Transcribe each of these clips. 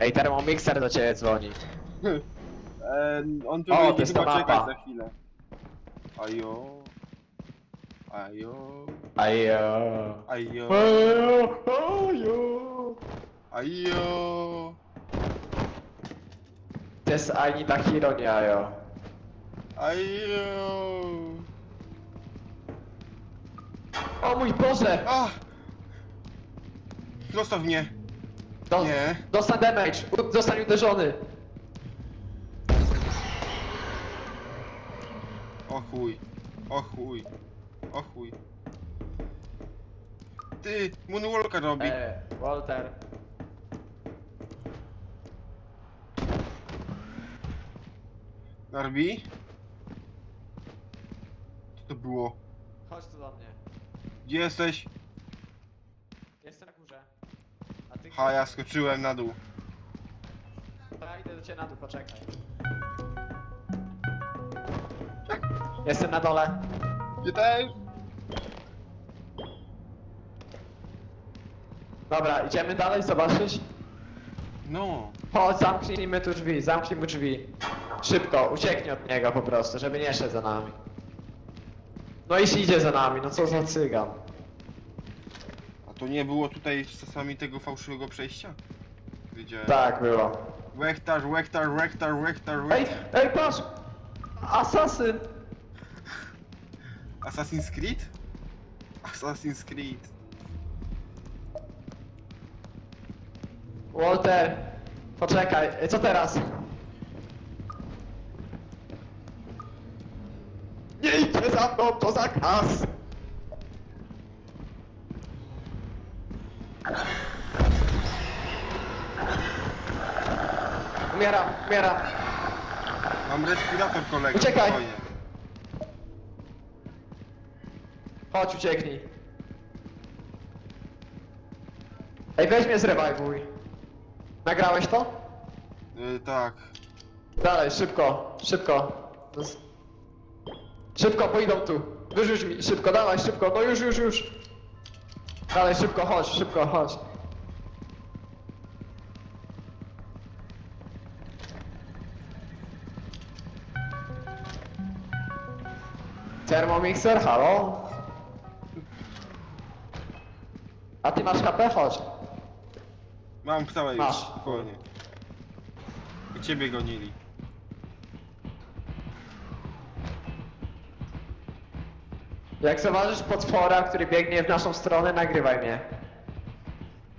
Ej, termomixer do ciebie dzwoni. E, on tu O, to będzie jest ta chyba czekać mapa. za chwilę. Ajo. Ajo. Ajo. Ajo. Ajo. Ajo. Ajo. To jest Anita Hiro, nie Ajo. Ajo. O mój Boże! A! Zostaw mnie. Do, Nie. Dostał damage, U- został uderzony. O chuj. O chuj. O chuj. Ty, Moonwalka robi. E, Walter. Narbi? Co to było? Chodź tu do mnie. Gdzie jesteś? Jestem na górze. Ha, ja skoczyłem na dół. Ja idę do ciebie na dół, poczekaj. Jestem na dole. Gdzie też? Dobra, idziemy dalej zobaczyć. No. Chodź, zamknijmy tu drzwi, zamknij mu drzwi. Szybko, ucieknij od niego po prostu, żeby nie szedł za nami. No i idzie za nami, no co za cygan. To nie było tutaj czasami tego fałszywego przejścia? Widziałem. Tak było. Łechtarz, łechtarz, łechtarz, łechtarz, Ej, łechtarz. ej, patrz! Asasyn! Assassin's Creed? Assassin's Creed. Walter! Poczekaj, ej, co teraz? Nie idźcie za mną, to zakaz! Umieram, umieram. Mam respirator kolego. Uciekaj. spokojnie. Chodź, ucieknij. Ej, weź mnie zrewajwuj. Nagrałeś to? Y, tak. Dalej, szybko, szybko. Szybko, bo idą tu. Wyrzuć mi, szybko, dawaj, szybko, no już, już, już. Dalej, szybko, chodź, szybko, chodź. Thermomixer, halo? A ty masz HP? Chodź. Mam całe już. Masz. Spokojnie. I ciebie gonili. Jak zauważysz potwora, który biegnie w naszą stronę, nagrywaj mnie.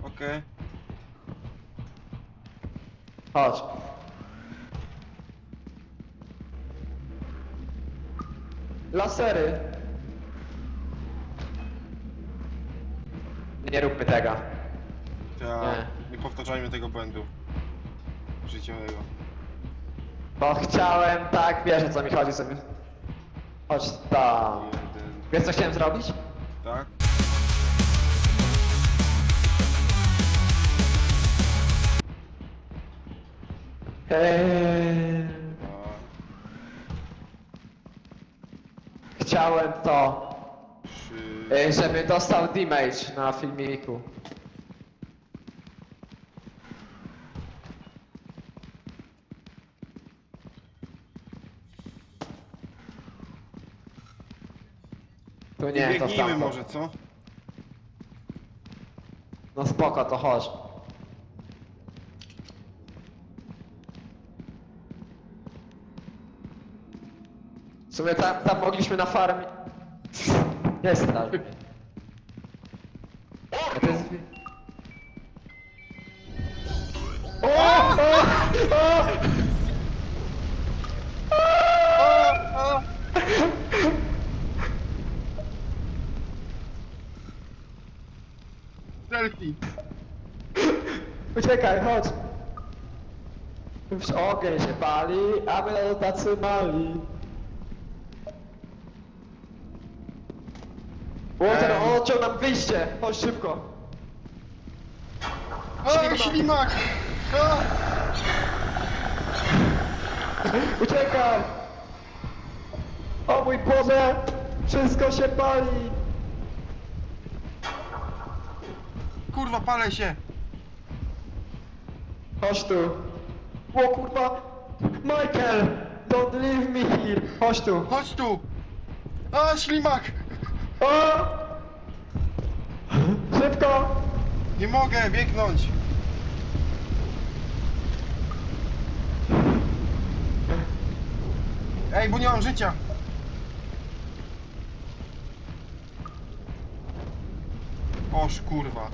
Okej. Chodź. Lasery. Nie róbmy tego. Ja Nie. nie powtarzajmy tego błędu. Życiowego. Bo chciałem, tak, wiesz o co mi chodzi sobie. Chodź tam. Jeden. Wiesz co chciałem zrobić? Tak? Eee, Dwa. Chciałem to, e, żeby dostał damage na filmiku. Tu nie, to Biegnijmy tamto. może, co? No spoko, to chodź. W sumie tam, tam mogliśmy na farmie... Nie straż mnie. A to jest... O! O! O! O! Selfie! Uciekaj, chodź! Już ogień się pali, a my tacy mali. Walter, Em. on odciął nam wyjście! Chodź szybko! O, Ślimak. ślimak! O! Uciekaj! O mój Boże! Wszystko się pali! Kurwa, palę się! Chodź tu. O kurwa! Michael! Don't leave me here! Chodź tu! Chodź tu! A, ślimak! O! Szybko! Nie mogę biegnąć! Ej, bo nie mam życia! Oż kurwa.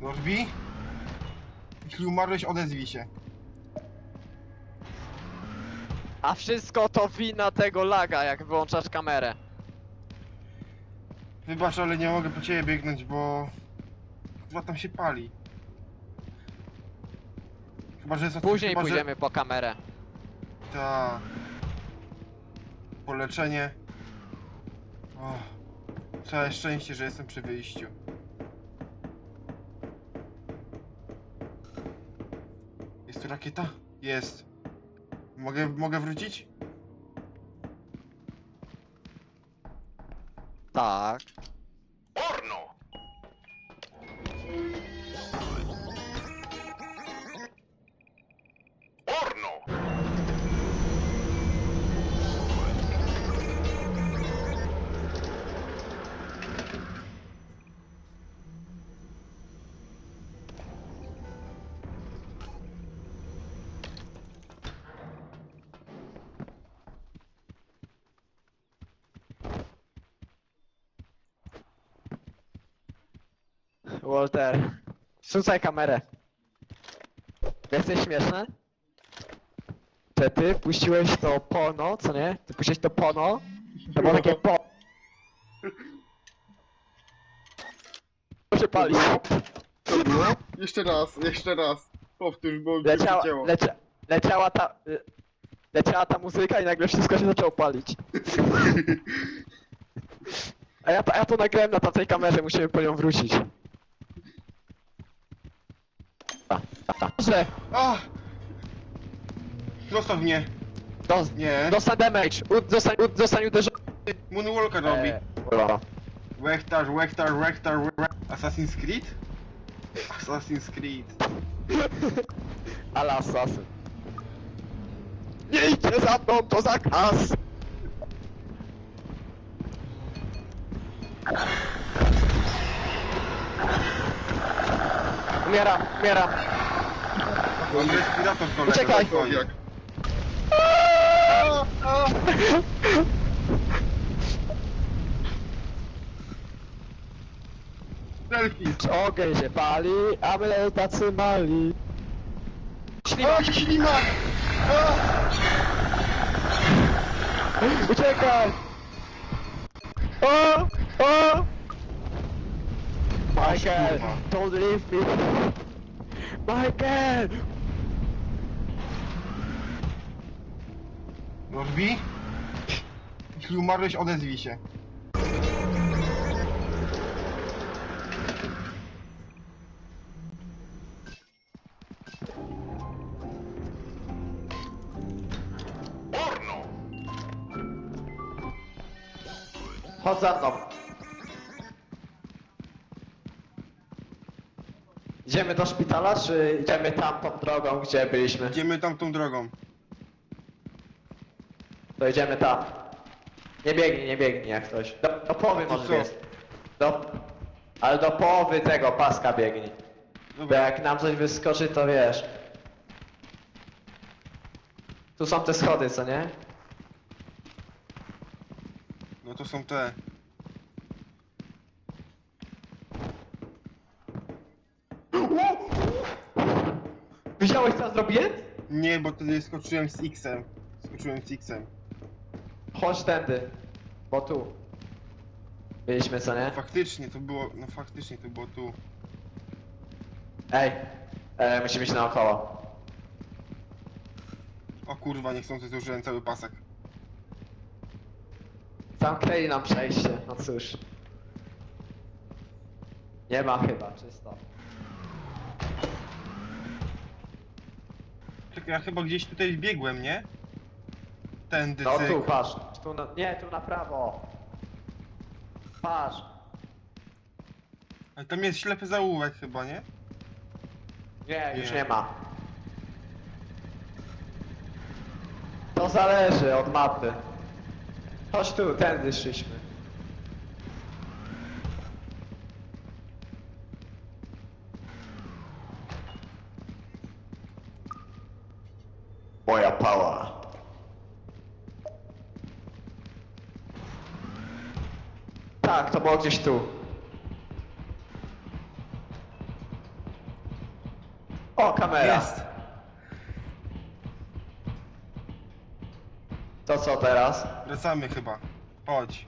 Norbi? Jeśli umarłeś, odezwij się. A wszystko to wina tego laga, jak wyłączasz kamerę. Wybacz, ale nie mogę po ciebie biegnąć, bo... Chyba tam się pali. Chyba, że jest... Później chyba, pójdziemy po kamerę. Że... Ta... Poleczenie. O, całe szczęście, że jestem przy wyjściu. Jest tu rakieta? Jest. Mogę, mogę wrócić? Tak. Walter, rzucaj kamerę. Jesteś śmieszny? Że ty puściłeś to pono, co nie? Ty puściłeś to pono, to było takie po... Proszę palić. Co było? Jeszcze raz, jeszcze raz. Powtórz, bo Leciała, lecia, leciała ta... Leciała ta muzyka i nagle wszystko się zaczęło palić. A ja, to- a ja to nagrałem na tamtej kamerze, musimy po nią wrócić. A, a, a. Dobrze, A! Zostaw mnie. do, Nie. dostań damage, u, zostań, u, zostań uderzony. Moonwalker robi. Eee, dobra. Wechtar, Wechtar, Wechtar, Wechtar. Assassin's Creed? Assassin's Creed. Ale asasyn. Nie idźcie za mną, to zakaz! Umieram, umieram. Mam respirator kolego. Uciekaj. stoi. Selfie. Ogień się pali, a my tacy mali. A, Ślimak, ślimak! A! uciekaj! O! O! Michael, kurwa. don't leave me! Michael! Norbi? Jeśli umarłeś, odezwij się. Chodź za mną. Idziemy do szpitala, czy idziemy tamtą drogą, gdzie byliśmy? Idziemy tamtą drogą. To idziemy tam. Nie biegnij, nie biegnij jak ktoś. Do, do połowy To może co? jest. Do... Ale do połowy tego paska biegnij. Bo Dobra. jak nam coś wyskoczy, to wiesz. Tu są te schody, co nie? No to są te. Widziałeś co ja zrobiłem? Nie, bo wtedy skoczyłem z X-em. Skoczyłem z X-em. Chodź tędy. Bo tu. Byliśmy, co nie? Faktycznie to było, no faktycznie to było tu. Ej. E, musimy iść naokoło. O kurwa, niechcący zużyłem cały pasek. Zamknęli nam przejście, no cóż. Nie ma chyba, czysto. Czekaj, ja chyba gdzieś tutaj biegłem, nie? Tędy, No cyk. tu, patrz. Tu na, nie, tu na prawo. Patrz. Ale tam jest ślepy zaułek chyba, nie? Nie, już Nie. nie ma. To zależy od mapy. Chodź tu, tędy szliśmy. Moja pała. Tak, to było gdzieś tu. O, kamera. Jest! To co teraz? Wracamy chyba. Chodź.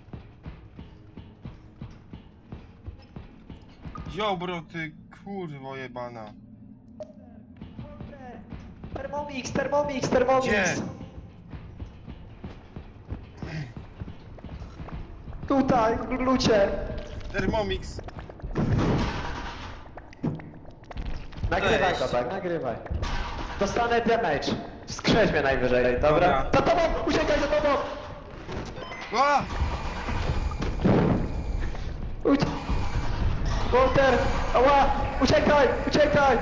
Ziobro, ty kurwo jebana. Thermomix, Thermomix, Thermomix! Tutaj, w glucie! Thermomix. Nagrywaj to tak, nagrywaj. Dostanę damage. Wskrzeć mnie najwyżej, dobra? Dobra. Za tobą! Uciekaj za tobą! A! Uć... Walter! Ała! Uciekaj! Uciekaj!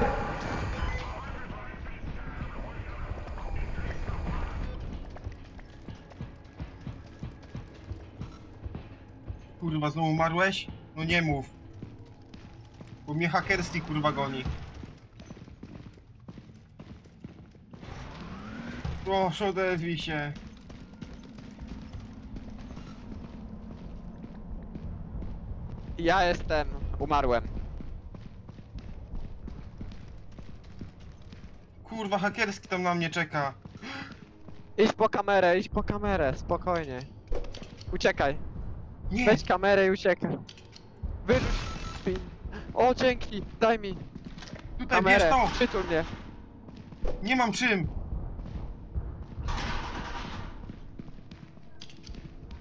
Kurwa, znowu umarłeś? No nie mów. Bo mnie hakerski kurwa goni. Proszę odezwij się. Ja jestem, umarłem. Kurwa, hakerski tam na mnie czeka. Idź po kamerę, idź po kamerę, spokojnie. Uciekaj. Nie! Weź kamerę i uciekaj. Wyrzuć pin. O, dzięki, daj mi Tutaj bierz kamerę, to! przytul mnie. Nie mam czym!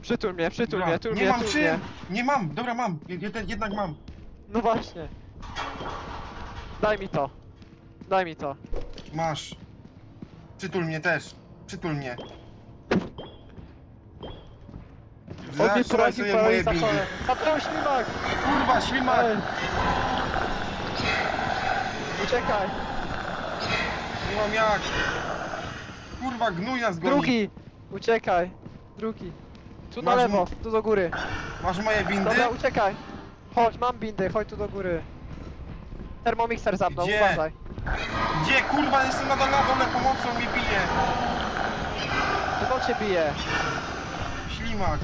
Przytul mnie, przytul Dobra, mnie, tul nie mnie, mam czym! mnie. Nie mam! Dobra, mam! Jed jednak mam! No właśnie. Daj mi to. Daj mi to. Masz. Przytul mnie też. Przytul mnie. Zatrzymaj prowadzi po moje za bindy. chole. Patrol ślimak! Kurwa, ślimak! Ej. Uciekaj! Nie mam jak! Kurwa, gnój nas goni! Drugi! Uciekaj! Drugi! Tu na Masz lewo, tu do góry. Masz moje windy? Dobra, uciekaj! Chodź, mam bindy, chodź tu do góry. Thermomixer za mną, Gdzie? uważaj. Gdzie? Kurwa, jestem nadal na dole, pomocą mnie bije! Kto cię bije? Ślimak!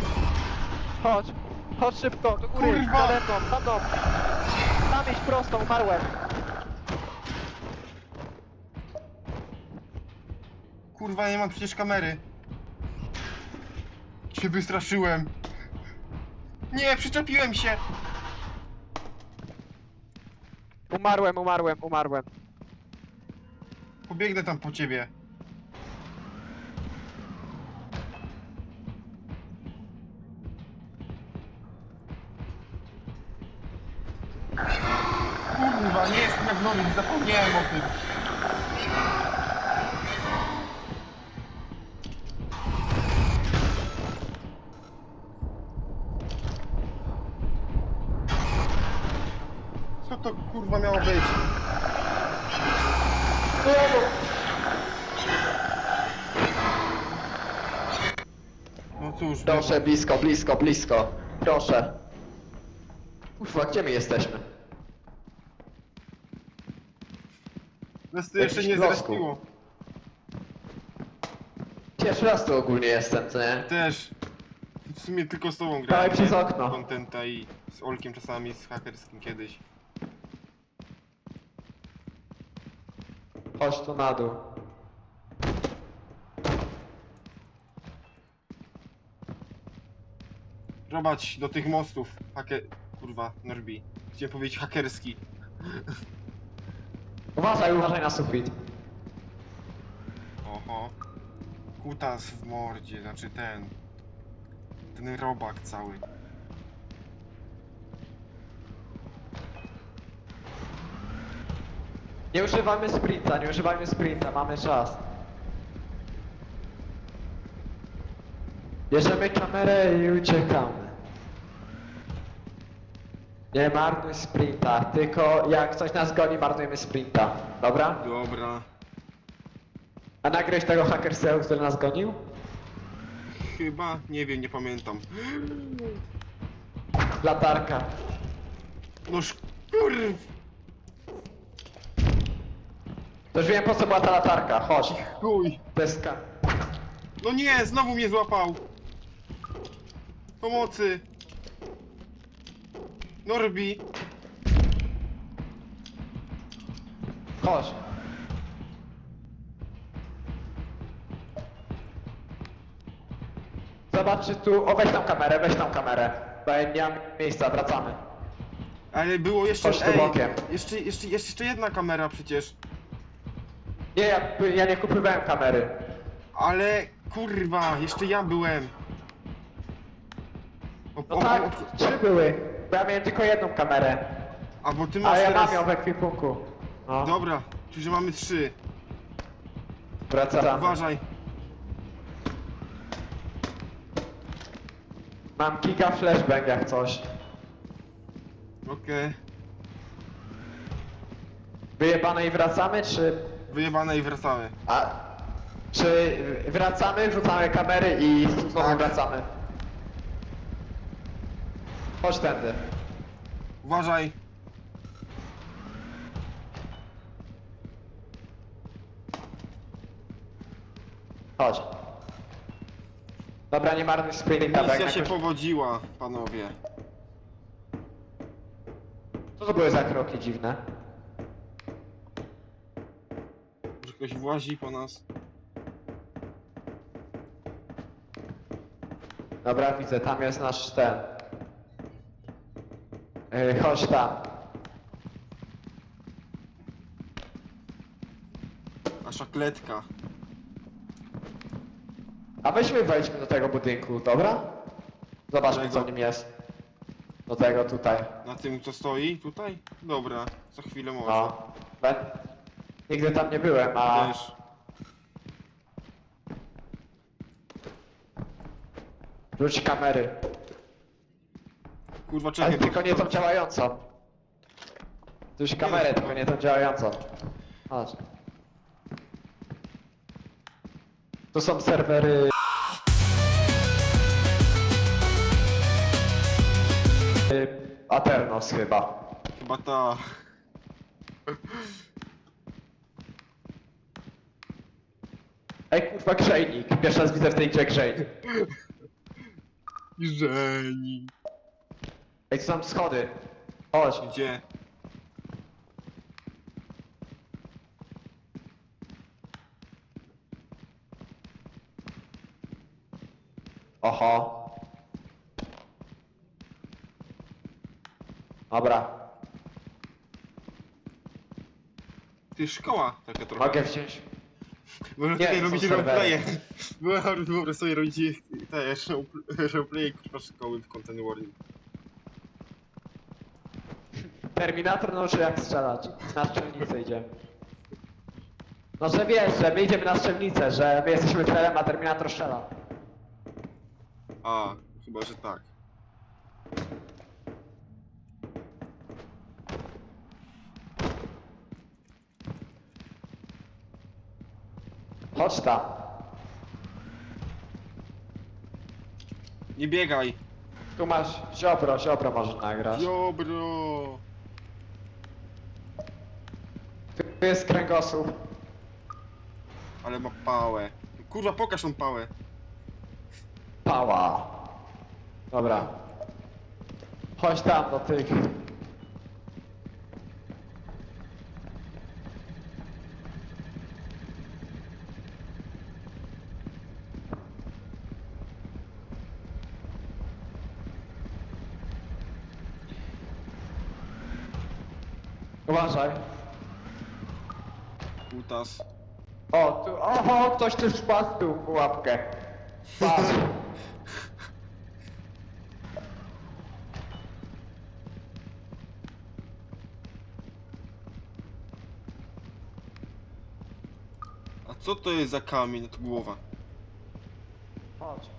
Chodź, chodź szybko, do góry, Kurwa! nade mną, za mną. Tam iść prosto, umarłem. Kurwa, nie mam przecież kamery. Się wystraszyłem. Nie, przyczepiłem się! Umarłem, umarłem, umarłem. Pobiegnę tam po ciebie. Proszę, blisko, blisko, blisko. Proszę. Ufa, gdzie my jesteśmy? nas to jeszcze jakiś nie klocku. zrespiło. Pierwszy raz tu ogólnie jestem, co nie? Też. W sumie tylko z tobą grałem. Dawaj przez nie? okno. Contenta i z Olkiem czasami, z hakerskim kiedyś. Chodź tu na dół. Robać do tych mostów. Haker... Kurwa, Norbi. Chciałem powiedzieć hakerski. Uważaj, uważaj na sufit. Oho. Kutas w mordzie, znaczy ten. Ten robak cały. Nie używajmy sprinta, nie używajmy sprinta, mamy czas. Bierzemy kamerę i uciekamy. Nie marnuj sprinta, tylko jak coś nas goni, marnujemy sprinta. Dobra? Dobra. A nagrałeś tego hackerseu, który nas gonił? Chyba, nie wiem, nie pamiętam. Latarka. No kurw! To już wiem po co była ta latarka, chodź. Chuj! Deska. No nie, znowu mnie złapał! Pomocy! Norbi! Chodź. Zobacz czy tu, o weź tą kamerę, weź tą kamerę. Bo ja nie mam miejsca, wracamy. Ale było jeszcze... Chodź tu Ej, bokiem. jeszcze, jeszcze, jeszcze jedna kamera przecież. Nie, ja, ja nie kupowałem kamery. Ale kurwa, jeszcze ja byłem. O, No tak, trzy były. Bo ja miałem tylko jedną kamerę. a bo ty masz Ale ja mam ją w ekwipunku. No, Dobra, czyli że mamy trzy. wracamy. Uważaj. Mam giga flashbang jak coś. Okej. Wyjebane i wracamy, czy... Wyjebane i wracamy. A... Czy wracamy, wrzucamy kamery i znowu Tak. wracamy? Chodź tędy. Uważaj. Chodź. Dobra, nie marnuj sprinta, bo jak Misja się jakoś... powodziła, panowie. Co to były za kroki dziwne? Że ktoś włazi po nas. Dobra, widzę, tam jest nasz ten. Yy, chodź tam. Nasza kletka. A weźmy wejdźmy do tego budynku, dobra? Zobaczmy co w nim jest. Do tego tutaj. Na tym co stoi? Tutaj? Dobra, za chwilę może. No. Ben... Nigdy tam nie byłem, a... Też. Rzuć kamery. Kurwa, czekaj. Ale tylko nie tą działającą. Rzuć kamerę, tylko nie tą działającą. Chodź. Tu są serwery... Y, Aternos chyba. Chyba ta. Ej kurwa grzejnik. Pierwszy raz widzę w tej grze grzejnik. Żeni. Ej, tu są schody. Chodź. Gdzie? Oho. Dobra. Ty szkoła taka trochę. Mogę wziąć. Może Nie, tutaj są robicie serwery. roleplaye. Wyobraź sobie robicie te role- roleplaye kurwa szkoły w Content Warning. Terminator nauczy jak strzelać. Na strzelnicę idziemy. No że wiesz, że my idziemy na strzelnicę, że my jesteśmy celem, a Terminator strzela. A, chyba że tak. Chodź tam. Nie biegaj! Tu masz ziobro, ziobro może nagrać. Dobro! Tu jest kręgosłup. Ale ma pałę. Kurwa, pokaż tą pałę. Pała. Dobra. Chodź tam do tych. Uważaj. Kutas. O, tu, oho, ktoś tu wpadł tu w pułapkę. Patrz. A co to jest za kamień nad głowa? Chodź.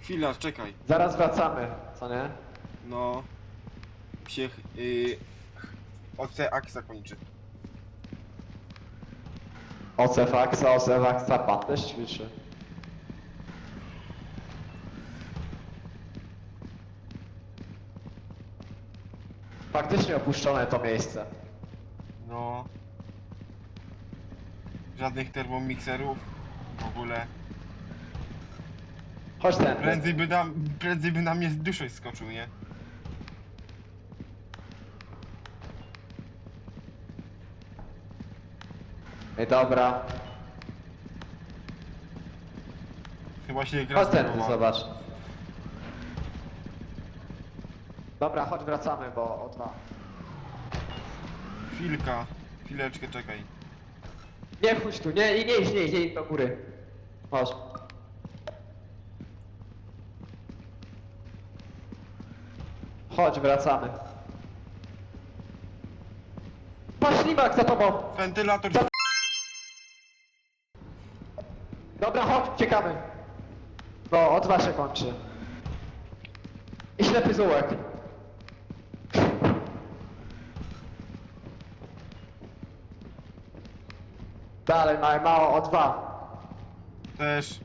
Chwila, czekaj. Zaraz wracamy, co nie? No. Się... Yy, OC Aksa kończy. Ocefaksa, Ocefaksa, pan też ćwiczy. Faktycznie opuszczone to miejsce. No. Żadnych termomikserów. W ogóle. Chodź ten. Prędzej by nam, prędzej by na mnie z duszej skoczył, nie? Ej, dobra. Chyba się gra Chodź zobacz. Dobra, chodź wracamy, bo o dwa. Chwilka. Chwileczkę, czekaj. Nie wchodź tu, nie, nie, nie idź, nie idź, nie idź do góry. Chodź. Chodź, wracamy. Patrz, za tobą! Wentylator... uciekamy. No, od dwa się kończy. I ślepy zółek. Dalej, mamy mało, o dwa. Też.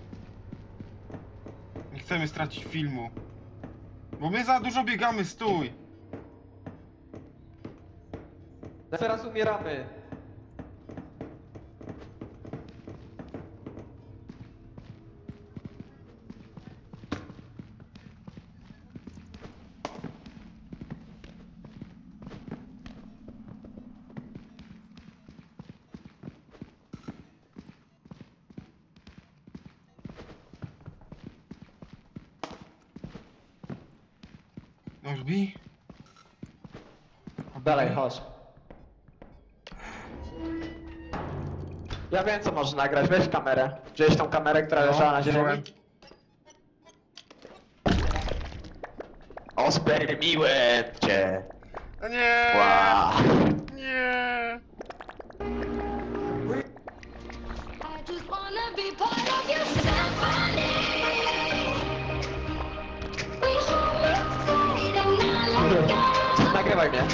Nie chcemy stracić filmu. Bo my za dużo biegamy, stój! Teraz umieramy. Norbi? Dalej, chodź. Ja wiem co może nagrać, weź kamerę. Wziąłeś tą kamerę, która leżała na ziemi? No. Ospermiłem cię. A nie! Wow. Let go.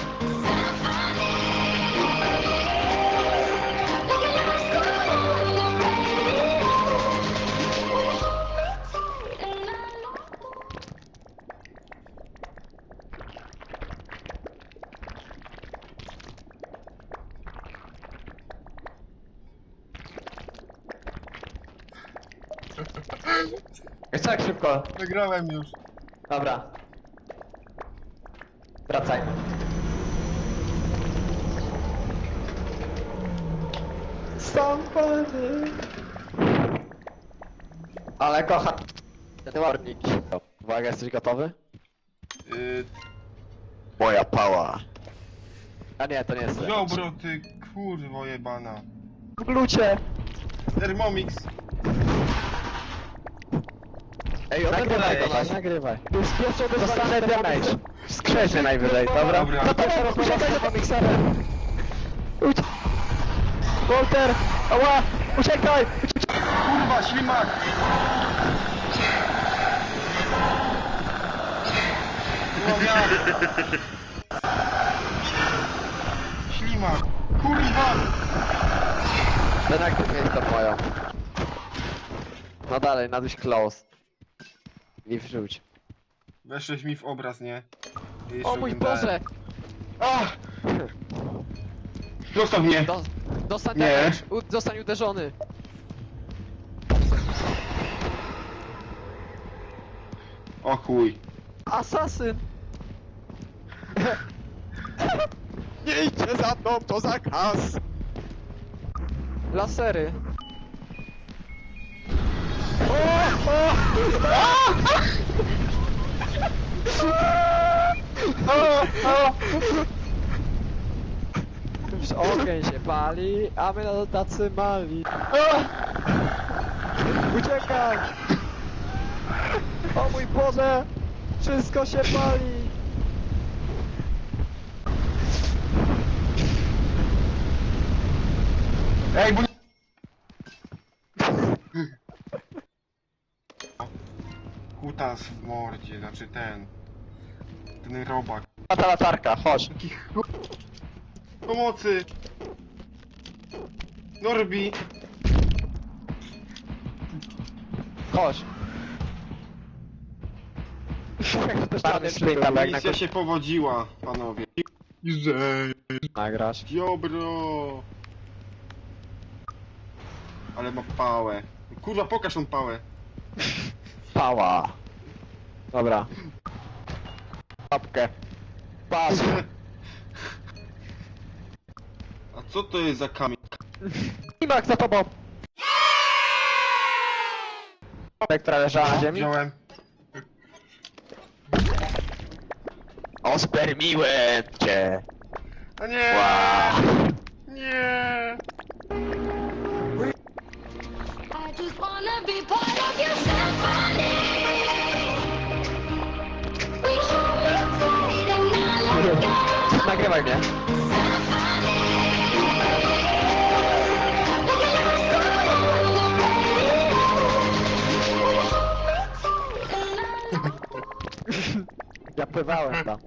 Jeszcze tak szybko. Wygrałem już. Dobra. Sampany. Ale kocham ten warnik. Uwaga, jesteś gotowy? Yy, Moja pała. A nie, to nie jest. dobro, ty kurwo jebana. W lucie! Thermomix. Ej, Nagrywaj go, was. nagrywaj. Już pierwszy dostanę damage. Skrzeszę najwyżej, dobra? Dobra. No to teraz uciekaj za pomikserem! Walter! Ała! Uciekaj! Kurwa, ślimak! No ja. Ślimak! Kurwa! Ten jak ty mieć to moją. No dalej, naduś close. I wrzuć. Weszłeś mi w obraz, nie? Jeszcze O mój. Boże! Ach! Zostaw mnie! Do, dostań Nie. damage, u, zostań uderzony. O chuj. Asasyn! Nie idźcie za mną, to zakaz! Lasery. O, o, Już ogień się pali, a my na tacy mali. Uciekaj! O mój Boże! Wszystko się pali! Ej, bo... Kutas w mordzie, znaczy ten. Ten robak. A ta latarka, chodź. Taki. Pomocy! Norbi! Chodź. Czarny sprint tabek na Misja się powodziła, panowie. Że... nagrasz. Dobro! Ale ma pałę. Kurwa, pokaż tą pałę. Pała. Dobra. Papkę. Patrz. Co to jest za kamień? Imak za tobą. Papkę, która leżała na ziemi. Wziąłem. Ospermiłem cię. A nie! Wow. Nie! I just wanna be part of your symphony. We should be tight and not let go. Nagrywaj mnie. Pływałem tam.